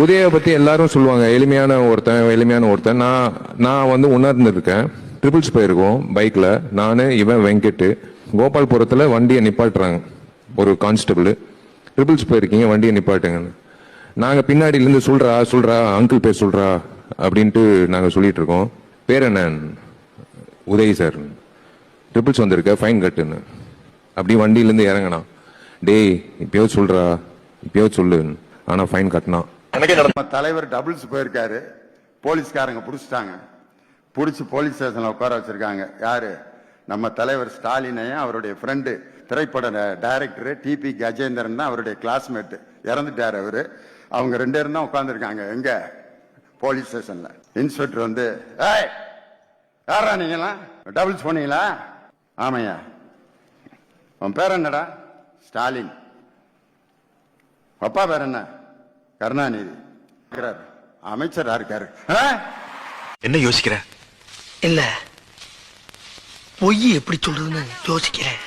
உதயை பத்தி எல்லாரும் சொல்லுவாங்க. எளிமையான ஒருத்தன் எளிமையான ஒருத்தன். நான் நான் வந்து உணர்ந்திருக்கேன். ட்ரிபிள்ஸ் போயிருக்கோம் பைக்ல நான் இவன் வெங்கட்டு. கோபால்புரத்துல வண்டியை நிப்பாட்டுறாங்க. ஒரு கான்ஸ்டபிள் ட்ரிபிள்ஸ் போயிருக்கீங்க வண்டியை நிப்பாட்டுங்கன்னு. நாங்க பின்னாடியிலேருந்து இருந்து சொல்றா சொல்றா அங்கிள் பேர் சொல்றா அப்படின்ட்டு நாங்க சொல்லிட்டு இருக்கோம். பேர் என்ன? உதய் சார் ட்ரிபிள்ஸ் வந்திருக்க ஃபைன் கட்டுன்னு. அப்படி வண்டியிலேருந்து இறங்கினான். டேய் இப்பயோ சொல்றா இப்பயோ சொல்லு. ஆனால் ஃபைன் கட்டினான். நம்ம தலைவர் டபுள்ஸ் போயிருக்காரு. போலீஸ்காரங்க புடிச்சிட்டாங்க. புடிச்சு போலீஸ் ஸ்டேஷன்ல உட்கார வச்சிருக்காங்க. யாரு? நம்ம தலைவர் ஸ்டாலினையும் அவருடைய ஃப்ரெண்டு திரைப்பட டைரக்டர் டிபி கஜேந்திரன் தான் அவருடைய கிளாஸ்மேட்டு இறந்துட்டாரு அவரு. அவங்க ரெண்டு பேரும் தான் உட்கார்ந்துருக்காங்க. எங்க? போலீஸ் ஸ்டேஷன்ல இன்ஸ்பெக்டர் வந்து ஏய் யாரா நீங்களாம் டபுள்ஸ் போனீங்களா? ஆமையா உன் பேர் என்னடா? ஸ்டாலின். அப்பா பேர் என்ன? கருணாநிதி. இருக்கிறார். அமைச்சரா இருக்காரு? என்ன யோசிக்கிற? இல்ல பொய் எப்படி சொல்றதுன்னு யோசிக்கிறேன்.